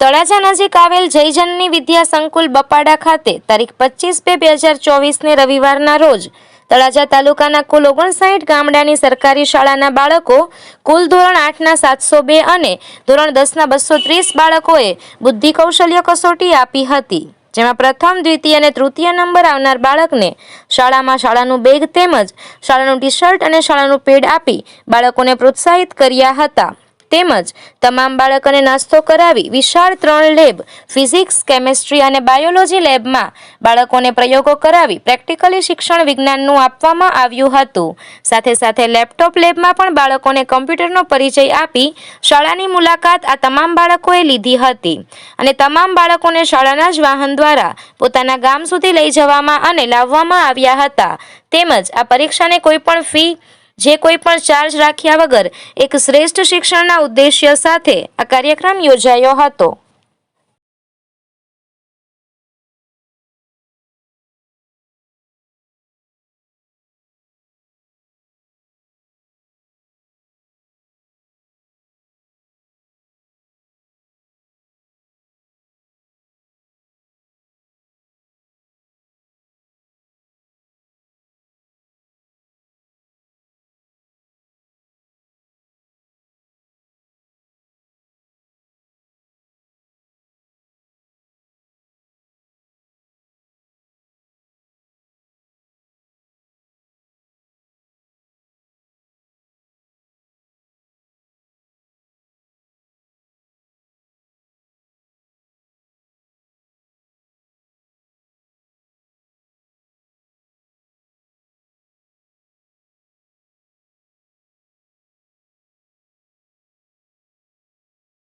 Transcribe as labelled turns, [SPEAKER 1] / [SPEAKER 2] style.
[SPEAKER 1] તળાજા નજીક આવેલ જયજનની વિદ્યા સંકુલ બપાડા ખાતે તારીખ પચીસ બે બે હજાર ચોવીસને રવિવારના રોજ તળાજા તાલુકાના કુલ ઓગણસાઠ ગામડાની સરકારી શાળાના બાળકો કુલ ધોરણ આઠના સાતસો બે અને ધોરણ દસના બસો ત્રીસ બાળકોએ બુદ્ધિ કૌશલ્ય કસોટી આપી હતી, જેમાં પ્રથમ, દ્વિતીય અને તૃતીય નંબર આવનાર બાળકને શાળામાં શાળાનું બેગ તેમજ શાળાનું ટી શર્ટ અને શાળાનું પેડ આપી બાળકોને પ્રોત્સાહિત કર્યા હતા. તેમજ તમામ બાળકોને નાસ્તો કરાવી વિશાળ ત્રણ લેબ, ફિઝિક્સ, કેમેસ્ટ્રી અને બાયોલોજી લેબમાં બાળકોને પ્રયોગો કરાવી પ્રેક્ટિકલી શિક્ષણ વિજ્ઞાનનું આપવામાં આવ્યું હતું. સાથે સાથે લેપટોપ લેબમાં પણ બાળકોને કમ્પ્યુટરનો પરિચય આપી શાળાની મુલાકાત આ તમામ બાળકોએ લીધી હતી. અને તમામ બાળકોને શાળાના જ વાહન દ્વારા પોતાના ગામ સુધી લઈ જવામાં અને લાવવામાં આવ્યા હતા. તેમજ આ પરીક્ષાને કોઈ પણ ફી જે કોઈ પણ ચાર્જ રાખ્યા વગર એક શ્રેષ્ઠ શિક્ષણના ઉદ્દેશ્ય સાથે આ કાર્યક્રમ યોજાયો હતો.